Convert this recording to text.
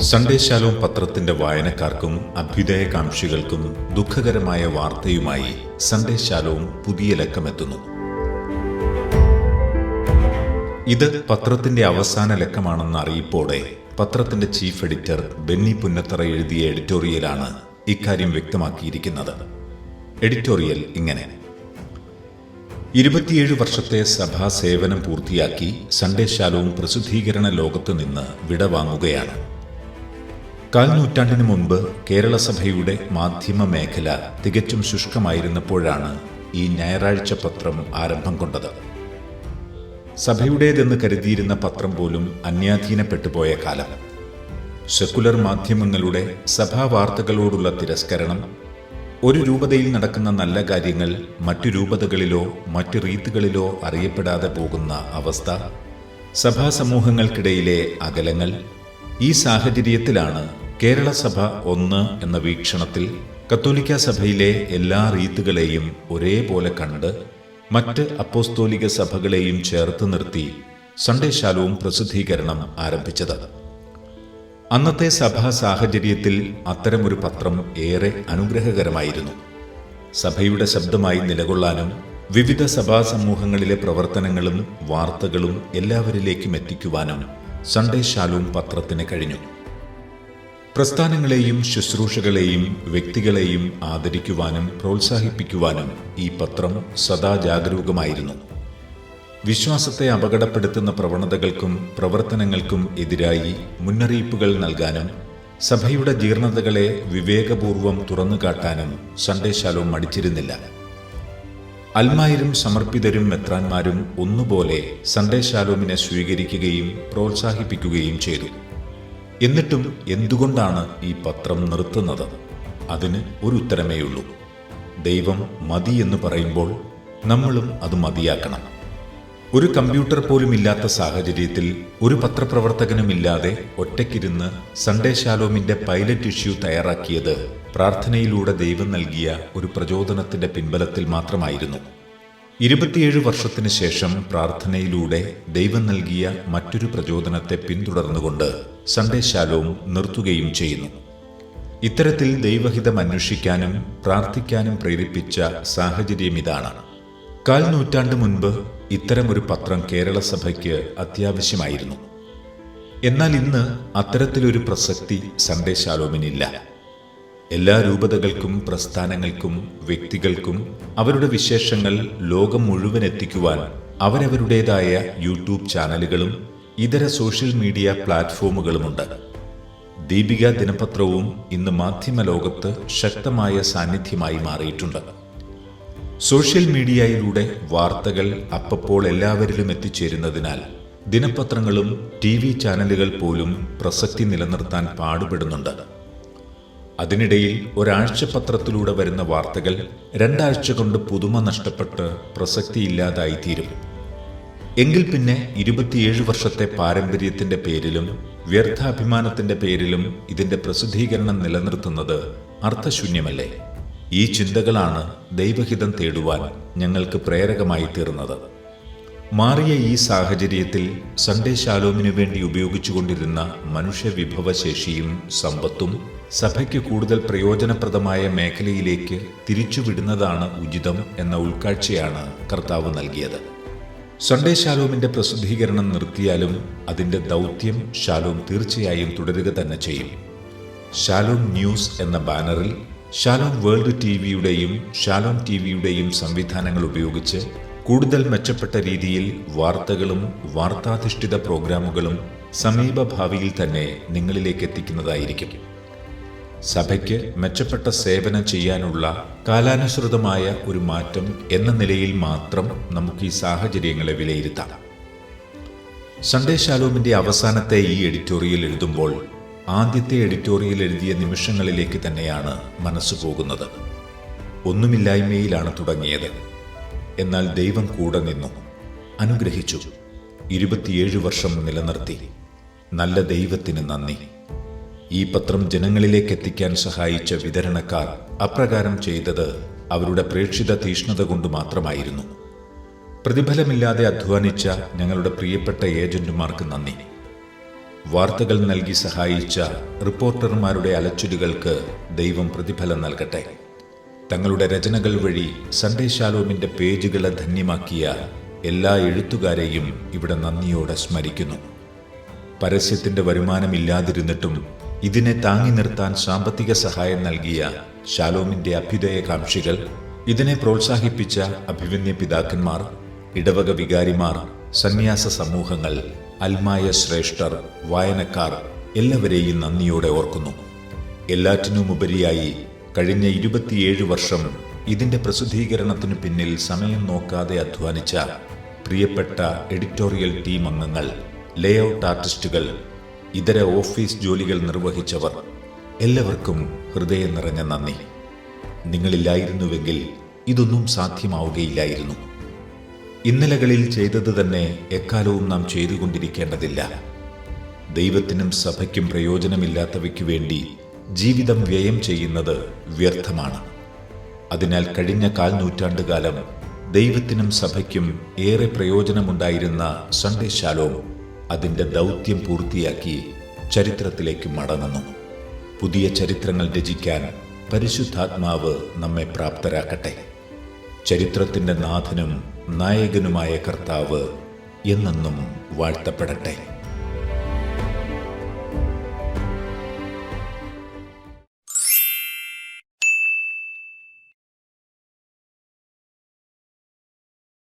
സൺഡേശാലോം പത്രത്തിന്റെ വായനക്കാർക്കും അഭ്യുദയകാംക്ഷികൾക്കും ദുഃഖകരമായ വാർത്തയുമായി സന്ദേശാലോം പുതിയ ലക്കമെത്തുന്നു. ഇത് പത്രത്തിന്റെ അവസാന ലക്കമാണെന്ന അറിയിപ്പോടെ പത്രത്തിന്റെ ചീഫ് എഡിറ്റർ ബെന്നി പുന്നത്തറ എഴുതിയ എഡിറ്റോറിയലാണ് ഇക്കാര്യം വ്യക്തമാക്കിയിരിക്കുന്നത്. എഡിറ്റോറിയൽ ഇങ്ങനെ. ഇരുപത്തിയേഴ് വർഷത്തെ സഭാ സേവനം പൂർത്തിയാക്കി സൺഡേശാലവും പ്രസിദ്ധീകരണ ലോകത്തു നിന്ന് വിടവാങ്ങുകയാണ്. കാൽ മുമ്പ് മുൻപ് കേരള സഭയുടെ മാധ്യമ മേഖല തികച്ചും ശുഷ്കമായിരുന്നപ്പോഴാണ് ഈ ഞായറാഴ്ച പത്രം ആരംഭം കൊണ്ടത്. സഭയുടേതെന്ന് കരുതിയിരുന്ന പത്രം പോലും അന്യാധീനപ്പെട്ടുപോയ കാലം. സെക്കുലർ മാധ്യമങ്ങളുടെ സഭാ വാർത്തകളോടുള്ള തിരസ്കരണം ഒരു രൂപതയിൽ നടക്കുന്ന നല്ല കാര്യങ്ങൾ മറ്റു രൂപതകളിലോ മറ്റു റീത്തുകളിലോ അറിയപ്പെടാതെ പോകുന്ന അവസ്ഥ സഭാ സമൂഹങ്ങൾക്കിടയിലെ അകലങ്ങൾ ഈ സാഹചര്യത്തിലാണ് കേരള സഭ ഒന്ന് എന്ന വീക്ഷണത്തിൽ കത്തോലിക്ക സഭയിലെ എല്ലാ റീത്തുകളെയും ഒരേപോലെ കണ്ട് മറ്റ് അപ്പോസ്തോലിക സഭകളെയും ചേർത്ത് നിർത്തി സൺഡേശാലവും പ്രസിദ്ധീകരണം ആരംഭിച്ചത്. അന്നത്തെ സഭാ സാഹചര്യത്തിൽ അത്തരമൊരു പത്രം ഏറെ അനുഗ്രഹകരമായിരുന്നു. സഭയുടെ ശബ്ദമായി നിലകൊള്ളാനും വിവിധ സഭാ സമൂഹങ്ങളിലെ പ്രവർത്തനങ്ങളും വാർത്തകളും എല്ലാവരിലേക്കും എത്തിക്കുവാനും സൺഡേ ശാലൂം പത്രത്തിന് കഴിഞ്ഞു. പ്രസ്ഥാനങ്ങളെയും ശുശ്രൂഷകളെയും വ്യക്തികളെയും ആദരിക്കുവാനും പ്രോത്സാഹിപ്പിക്കുവാനും ഈ പത്രം സദാ ജാഗരൂകമായിരുന്നു. വിശ്വാസത്തെ അപകടപ്പെടുത്തുന്ന പ്രവണതകൾക്കും പ്രവർത്തനങ്ങൾക്കും എതിരായി മുന്നറിയിപ്പുകൾ നൽകാനും സഭയുടെ ജീർണതകളെ വിവേകപൂർവം തുറന്നുകാട്ടാനും സൺഡേശാലവും മടിച്ചിരുന്നില്ല. അൽമായരും സമർപ്പിതരും മെത്രാന്മാരും ഒന്നുപോലെ സന്ദേശാലോമിനെ സ്വീകരിക്കുകയും പ്രോത്സാഹിപ്പിക്കുകയും ചെയ്തു. എന്നിട്ടും എന്തുകൊണ്ടാണ് ഈ പത്രം നിർത്തുന്നത്? അതിന് ഒരു ഉത്തരമേയുള്ളൂ. ദൈവം മതി എന്ന് പറയുമ്പോൾ നമ്മളും അത് മതിയാക്കണം. ഒരു കമ്പ്യൂട്ടർ പോലും ഇല്ലാത്ത സാഹചര്യത്തിൽ ഒരു പത്രപ്രവർത്തകനുമില്ലാതെ ഒറ്റയ്ക്കിരുന്ന് സൺഡേ ശാലോമിന്റെ പൈലറ്റ് ഇഷ്യൂ തയ്യാറാക്കിയത് പ്രാർത്ഥനയിലൂടെ ദൈവം നൽകിയ ഒരു പ്രചോദനത്തിന്റെ പിൻബലത്തിൽ മാത്രമായിരുന്നു. ഇരുപത്തിയേഴ് വർഷത്തിന് ശേഷം പ്രാർത്ഥനയിലൂടെ ദൈവം നൽകിയ മറ്റൊരു പ്രചോദനത്തെ പിന്തുടർന്നുകൊണ്ട് സൺഡേ ശാലോം നിർത്തുകയും ചെയ്യുന്നു. ഇത്തരത്തിൽ ദൈവഹിതം അന്വേഷിക്കാനും പ്രാർത്ഥിക്കാനും പ്രേരിപ്പിച്ച സാഹചര്യം ഇതാണ്. കാൽ നൂറ്റാണ്ട് മുൻപ് ഇത്തരമൊരു പത്രം കേരള സഭയ്ക്ക് അത്യാവശ്യമായിരുന്നു. എന്നാൽ ഇന്ന് അത്തരത്തിലൊരു പ്രസക്തി സന്ദേശാലോമിനില്ല എല്ലാ രൂപതകൾക്കും പ്രസ്ഥാനങ്ങൾക്കും വ്യക്തികൾക്കും അവരുടെ വിശേഷങ്ങൾ ലോകം മുഴുവൻ എത്തിക്കുവാൻ അവരവരുടേതായ യൂട്യൂബ് ചാനലുകളും ഇതര സോഷ്യൽ മീഡിയ പ്ലാറ്റ്ഫോമുകളുമുണ്ട്. ദീപിക ദിനപത്രവും ഇന്ന് മാധ്യമ ലോകത്ത് ശക്തമായ സാന്നിധ്യമായി മാറിയിട്ടുണ്ട്. സോഷ്യൽ മീഡിയയിലൂടെ വാർത്തകൾ അപ്പപ്പോൾ എല്ലാവരിലും എത്തിച്ചേരുന്നതിനാൽ ദിനപത്രങ്ങളും ടി വി ചാനലുകൾ പോലും പ്രസക്തി നിലനിർത്താൻ പാടുപെടുന്നുണ്ട്. അതിനിടയിൽ ഒരാഴ്ച പത്രത്തിലൂടെ വരുന്ന വാർത്തകൾ രണ്ടാഴ്ച കൊണ്ട് പുതുമ നഷ്ടപ്പെട്ട് പ്രസക്തിയില്ലാതായി തീരും എങ്കിൽ പിന്നെ ഇരുപത്തിയേഴ് വർഷത്തെ പാരമ്പര്യത്തിന്റെ പേരിലും വ്യർത്ഥാഭിമാനത്തിന്റെ പേരിലും ഇതിന്റെ പ്രസിദ്ധീകരണം നിലനിർത്തുന്നത് അർത്ഥശൂന്യമല്ലേ? ഈ ചിന്തകളാണ് ദൈവഹിതം തേടുവാൻ ഞങ്ങൾക്ക് പ്രേരകമായി തീർന്നത്. മാറിയ ഈ സാഹചര്യത്തിൽ സൺഡേ ശാലോമിനു വേണ്ടി ഉപയോഗിച്ചുകൊണ്ടിരുന്ന മനുഷ്യവിഭവശേഷിയും സമ്പത്തും സഭയ്ക്ക് കൂടുതൽ പ്രയോജനപ്രദമായ മേഖലയിലേക്ക് തിരിച്ചുവിടുന്നതാണ് ഉചിതം എന്ന ഉൾക്കാഴ്ചയാണ് കർത്താവ് നൽകിയത്. സൺഡേ ശാലോമിന്റെ പ്രസിദ്ധീകരണം നിർത്തിയാലും അതിന്റെ ദൗത്യം ശാലോം തീർച്ചയായും തുടരുക തന്നെ ചെയ്യും. ശാലോം ന്യൂസ് എന്ന ബാനറിൽ ഷാലോം വേൾഡ് ടി വിയുടെയും ഷാലോം ടി വിയുടെയും സംവിധാനങ്ങൾ ഉപയോഗിച്ച് കൂടുതൽ മെച്ചപ്പെട്ട രീതിയിൽ വാർത്തകളും വാർത്താധിഷ്ഠിത പ്രോഗ്രാമുകളും സമീപഭാവിയിൽ തന്നെ നിങ്ങളിലേക്ക് എത്തിക്കുന്നതായിരിക്കും. സഭയ്ക്ക് മെച്ചപ്പെട്ട സേവനം ചെയ്യാനുള്ള കാലാനുസൃതമായ ഒരു മാറ്റം എന്ന നിലയിൽ മാത്രം നമുക്ക് ഈ സാഹചര്യങ്ങളെ വിലയിരുത്താം. സൺഡേ ശാലോമിന്റെ അവസാനത്തെ ഈ എഡിറ്റോറിയൽ എഴുതുമ്പോൾ ആദ്യത്തെ എഡിറ്റോറിയൽ എഴുതിയ നിമിഷങ്ങളിലേക്ക് തന്നെയാണ് മനസ്സ് പോകുന്നത്. ഒന്നുമില്ലായ്മയിലാണ് തുടങ്ങിയത്. എന്നാൽ ദൈവം കൂടെ നിന്നു. അനുഗ്രഹിച്ചു. ഇരുപത്തിയേഴ് വർഷം നിലനിർത്തി. നല്ല ദൈവത്തിന് നന്ദി. ഈ പത്രം ജനങ്ങളിലേക്ക് എത്തിക്കാൻ സഹായിച്ച വിതരണക്കാർ അപ്രകാരം ചെയ്തത് അവരുടെ പ്രേക്ഷിത തീഷ്ണത കൊണ്ട് മാത്രമായിരുന്നു. പ്രതിഫലമില്ലാതെ അധ്വാനിച്ച ഞങ്ങളുടെ പ്രിയപ്പെട്ട ഏജന്റുമാർക്ക് നന്ദി. വാർത്തകൾ നൽകി സഹായിച്ച റിപ്പോർട്ടർമാരുടെ അലച്ചിലുകൾക്ക് ദൈവം പ്രതിഫലം നൽകട്ടെ. തങ്ങളുടെ രചനകൾ വഴി സൺഡേ ശാലോമിന്റെ പേജുകളെ ധന്യമാക്കിയ എല്ലാ എഴുത്തുകാരെയും ഇവിടെ നന്ദിയോടെ സ്മരിക്കുന്നു. പരസ്യത്തിന്റെ വരുമാനമില്ലാതിരുന്നിട്ടും ഇതിനെ താങ്ങി നിർത്താൻ സാമ്പത്തിക സഹായം നൽകിയ ശാലോമിന്റെ അഭ്യുദയകാംക്ഷികൾ ഇതിനെ പ്രോത്സാഹിപ്പിച്ച അഭിവന്യ പിതാക്കന്മാർ ഇടവക വികാരിമാർ സന്യാസ സമൂഹങ്ങൾ അൽമായ ശ്രേഷ്ഠർ വായനക്കാർ എല്ലാവരെയും നന്ദിയോടെ ഓർക്കുന്നു. എല്ലാറ്റിനുമുപരിയായി കഴിഞ്ഞ ഇരുപത്തിയേഴ് വർഷം ഇതിന്റെ പ്രസിദ്ധീകരണത്തിനു പിന്നിൽ സമയം നോക്കാതെ അധ്വാനിച്ച പ്രിയപ്പെട്ട എഡിറ്റോറിയൽ ടീം അംഗങ്ങൾ ലേഔട്ട് ആർട്ടിസ്റ്റുകൾ ഇതര ഓഫീസ് ജോലികൾ നിർവഹിച്ചവർ എല്ലാവർക്കും ഹൃദയം നിറഞ്ഞ നന്ദി. നിങ്ങളില്ലായിരുന്നുവെങ്കിൽ ഇതൊന്നും സാധ്യമാവുകയില്ലായിരുന്നു. ഇന്നലകളിൽ ചെയ്തത് തന്നെ എക്കാലവും നാം ചെയ്തുകൊണ്ടിരിക്കേണ്ടതില്ല. ദൈവത്തിനും സഭയ്ക്കും പ്രയോജനമില്ലാത്തവയ്ക്കു വേണ്ടി ജീവിതം വ്യയം ചെയ്യുന്നത് വ്യർത്ഥമാണ്. അതിനാൽ കഴിഞ്ഞ കാൽ നൂറ്റാണ്ടുകാലം ദൈവത്തിനും സഭയ്ക്കും ഏറെ പ്രയോജനമുണ്ടായിരുന്ന സൺഡേ ശാലോം അതിന്റെ ദൗത്യം പൂർത്തിയാക്കി ചരിത്രത്തിലേക്ക് മടങ്ങുന്നു. പുതിയ ചരിത്രങ്ങൾ രചിക്കാൻ പരിശുദ്ധാത്മാവ് നമ്മെ പ്രാപ്തരാക്കട്ടെ. ചരിത്രത്തിന്റെ നാഥനും നായകനുമായ കർത്താവ് എന്നെന്നും വാഴ്ത്തപ്പെടട്ടെ.